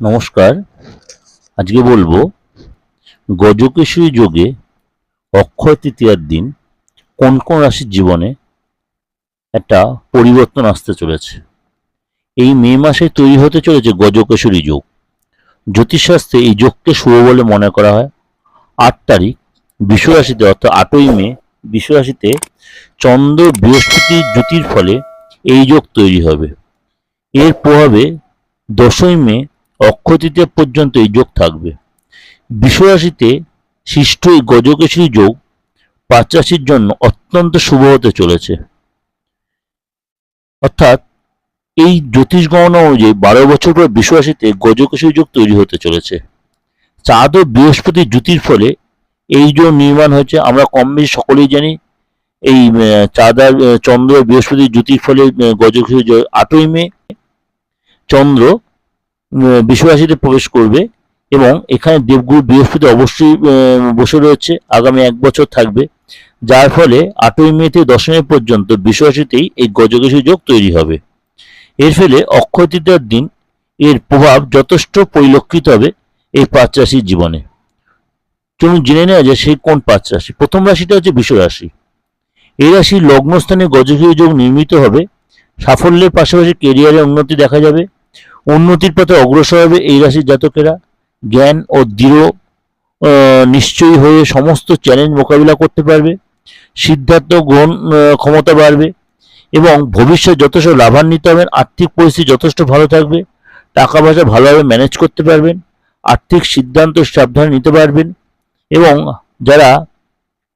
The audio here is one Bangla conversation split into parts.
নমস্কার। আজকে বলব, গজকেশরী যোগে অক্ষয় তৃতীয়ার দিন কোন কোন রাশির জীবনে একটা পরিবর্তন আসতে চলেছে? এই মে মাসে তৈরি হতে চলেছে গজকেশরী যোগ। জ্যোতিষশাস্ত্রে এই যোগকে শুভ বলে মনে করা হয়। আট তারিখ, বিশ্বরাশিতে, অর্থাৎ আটই মে, বিশ্বরাশিতে চন্দ্র বৃহস্পতি জ্যোতির ফলে এই যোগ তৈরি হবে। এর প্রভাবে দশই মে অক্ষয় তৃতীয়া পর্যন্ত এই যোগ থাকবে। বিশ্বরাশিতে সৃষ্ট এই গজকেশরী যোগ পাঁচ রাশির জন্য অত্যন্ত শুভ হতে চলেছে। অর্থাৎ এই জ্যোতিষ গণনা অনুযায়ী বারো বছর পর বিশ্বরাশিতে গজকেশরী যোগ তৈরি হতে চলেছে। চাঁদ ও বৃহস্পতি জ্যোতির ফলে এই যোগ নির্মাণ হয়েছে। আমরা কম বেশি সকলেই জানি এই চাঁদ আর চন্দ্র বৃহস্পতি জ্যোতির ফলে আহ, গজকেশরী যোগ আটই মে। চন্দ্র বিশ্বরাশিতে প্রবেশ করবে এবং এখানে দেবগুরু বৃহস্পতি অবশ্যই বসে রয়েছে, আগামী এক বছর থাকবে। যার ফলে আটই মে থেকে দশমী পর্যন্ত বিশ্বরাশিতেই এই গজকেশী যোগ তৈরি হবে। এর ফলে অক্ষয় দিন এর প্রভাব যথেষ্ট পরিলক্ষিত হবে এই পাঁচ রাশির জীবনে। চলুন জেনে নেওয়া যায় সেই কোন পাঁচ রাশি প্রথম রাশিটা হচ্ছে বিশ্ব রাশি এই রাশির লগ্নস্থানে গজকেশী যোগ নির্মিত হবে। সাফল্যের পাশাপাশি কেরিয়ারে উন্নতি দেখা যাবে। উন্নতির পথে অগ্রসর হবে এই রাশির জাতকেরা। জ্ঞান ও দৃঢ় নিশ্চয়ই হয়ে সমস্ত চ্যালেঞ্জ মোকাবিলা করতে পারবে। সিদ্ধান্ত গ্রহণ ক্ষমতা বাড়বে এবং ভবিষ্যৎ যথেষ্ট লাভান্বিত হবেন, আর্থিক পরিস্থিতি যথেষ্ট ভালো থাকবে টাকা পয়সা ভালোভাবে ম্যানেজ করতে পারবেন, আর্থিক সিদ্ধান্ত সাবধানে নিতে পারবেন এবং যারা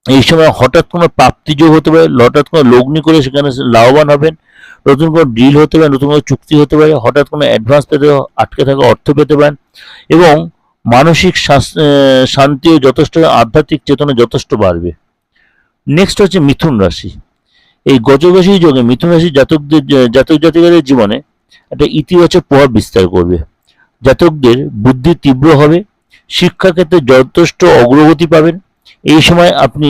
এই সময় হঠাৎ কোনো প্রাপ্তিযোগ হতে পারে, হঠাৎ কোনো লগ্নি করে সেখানে লাভবান হবেন, নতুন কোনো ডিল হতে পারে, নতুন কোনো চুক্তি হতে পারে, হঠাৎ কোনো অ্যাডভান্স পেতে আটকে থাকা অর্থ পেতে পারেন এবং মানসিক শান্তি ও যথেষ্ট আধ্যাত্মিক চেতনা যথেষ্ট বাড়বে। নেক্সট হচ্ছে মিথুন রাশি। এই গজরাশি যোগে মিথুন রাশি জাতকদের, জাতক জাতিকাদের জীবনে একটা ইতিবাচক প্রভাব বিস্তার করবে। জাতকদের বুদ্ধি তীব্র হবে, শিক্ষাক্ষেত্রে যথেষ্ট অগ্রগতি পাবেন এই সময় আপনি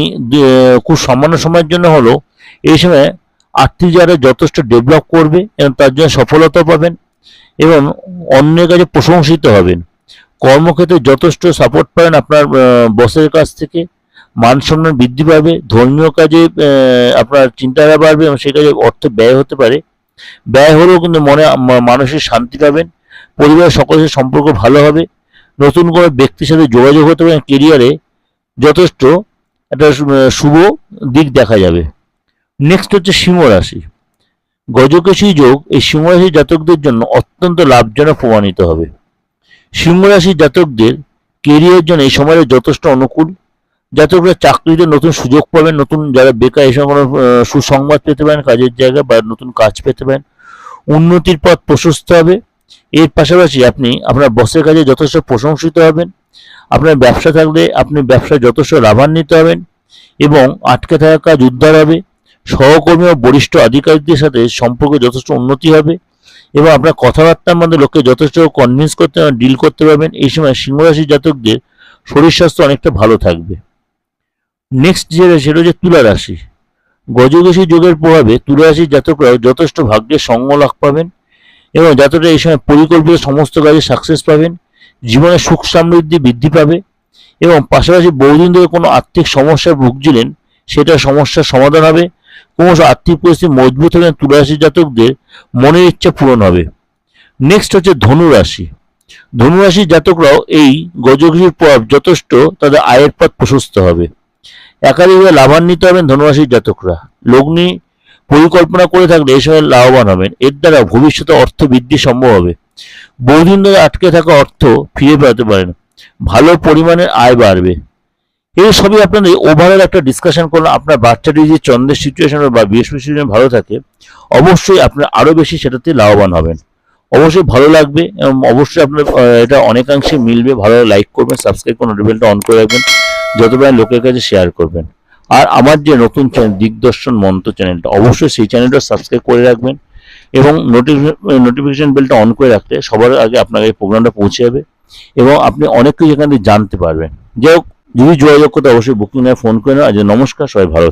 খুব সামান্য সময়ের জন্য হলো এই সময় আর্থিক জায়গাটা যথেষ্ট ডেভেলপ করবে এবং তার জন্য সফলতা পাবেন এবং অন্যের কাছে প্রশংসিত হবেন। কর্মক্ষেত্রে যথেষ্ট সাপোর্ট পাবেন আপনার বসের কাছ থেকে। মান সম্মান বৃদ্ধি পাবে, ধর্মীয় কাজে আপনার চিন্তাধারা বাড়বে এবং সেই কাজে অর্থ ব্যয় হতে পারে। ব্যয় হলেও কিন্তু মনে মানসিক শান্তি পাবেন। পরিবারের সকলের সম্পর্ক ভালো হবে। নতুন কোনো ব্যক্তির সাথে যোগাযোগ হতে পারে কেরিয়ারে যথেষ্ট। একটা শুভ দিক দেখা যাবে। নেক্সট হচ্ছে সিংহ রাশি। গজকেশী যোগ এই সিংহ রাশির জাতকদের জন্য অত্যন্ত লাভজনক প্রমাণিত হবে। সিংহ রাশির জাতকদের কেরিয়ার জন্য এই সময়টা যথেষ্ট অনুকূল। জাতকরা চাকরিতে নতুন সুযোগ পাবেন, নতুন যারা বেকার এই সময় সুসংবাদ পেতে পারেন কাজের জায়গা বা নতুন কাজ পেতে পারেন। উন্নতির পথ প্রশস্ত হবে। এর পাশাপাশি আপনি আপনার বসের কাজে যথেষ্ট প্রশংসিত হবেন। আপনার ব্যবসা থাকলে আপনি ব্যবসায় যথেষ্ট লাভান্বিত হবেন এবং আটকে থাকা কাজ উদ্ধার হবে। সহকর্মী ও বরিষ্ঠ আধিকারিকদের সাথে সম্পর্কে যথেষ্ট উন্নতি হবে এবং আপনার কথাবার্তার মধ্যে লোককে যথেষ্ট কনভিন্স করতে ডিল করতে পারবেন। এই সময় সিংহরাশি জাতকদের শরীর স্বাস্থ্য অনেকটা ভালো থাকবে। নেক্সট যে সেটা হচ্ছে তুলা রাশি। গজকেশী যোগের প্রভাবে তুলা রাশির জাতকরাও যথেষ্ট ভাগ্যের সঙ্গ লাভ পাবেন এবং জাতকরা এই সময় পরিকল্পিত সমস্ত কাজে সাকসেস পাবেন। জীবনে সুখ সমৃদ্ধি বৃদ্ধি পাবে এবং পাশাপাশি বহুদিন ধরে কোনো আর্থিক সমস্যায় ভুগছিলেন, সেটা সমস্যার সমাধান হবে। ক্রমশ আর্থিক পরিস্থিতি মজবুত হলে তুলা রাশির জাতকদের মনের ইচ্ছা পূরণ হবে। নেক্সট হচ্ছে ধনু রাশি ধনু রাশির জাতকরাও এই গজকেশীর প্রভাব যথেষ্ট, তাদের আয়ের পথ প্রশস্ত হবে। একাধিকভাবে লাভান্বিত হবেন ধনুরাশির জাতকরা। লগ্নি পরিকল্পনা করে থাকলে এই লাভবান হবেন। এর দ্বারা ভবিষ্যতে অর্থ বৃদ্ধি সম্ভব হবে। বহুদিন ধরে আটকে থাকা অর্থ ফিরে পেতে পারেন ভালো পরিমাণের আয় বাড়বে। এই সবই আপনাদের ওভারঅল একটা ডিসকাশন করলাম। আপনার বাচ্চাটি যে চন্দ্রের সিচুয়েশন বা বৃহস্পতি সিচুয়েশন ভালো থাকে, অবশ্যই আপনার আরও বেশি সেটাতে লাভবান হবেন। অবশ্যই ভালো লাগবে এবং অবশ্যই আপনার এটা অনেকাংশে মিলবে। ভালো লাইক করবেন সাবস্ক্রাইব করে নোটিফিকেশনটা অন করে রাখবেন। যত পারেন লোকের কাছে শেয়ার করবেন। আর আমার যে নতুন চ্যানেল দিগদর্শন মন্ত্র চ্যানেলটা অবশ্যই সেই চ্যানেলটা সাবস্ক্রাইব করে রাখবেন। এবং নোটিফিকেশন বেলটা অন করে রাখতে সবার আগে আপনার এই প্রোগ্রামটা পৌঁছে যাবে এবং আপনি অনেক কিছু এখান থেকে জানতে পারবেন। যাই হোক, যদি যোগাযোগ করতে অবশ্যই বুকিং নেয় ফোন করে নেওয়া আজ নমস্কার, সবাই ভালো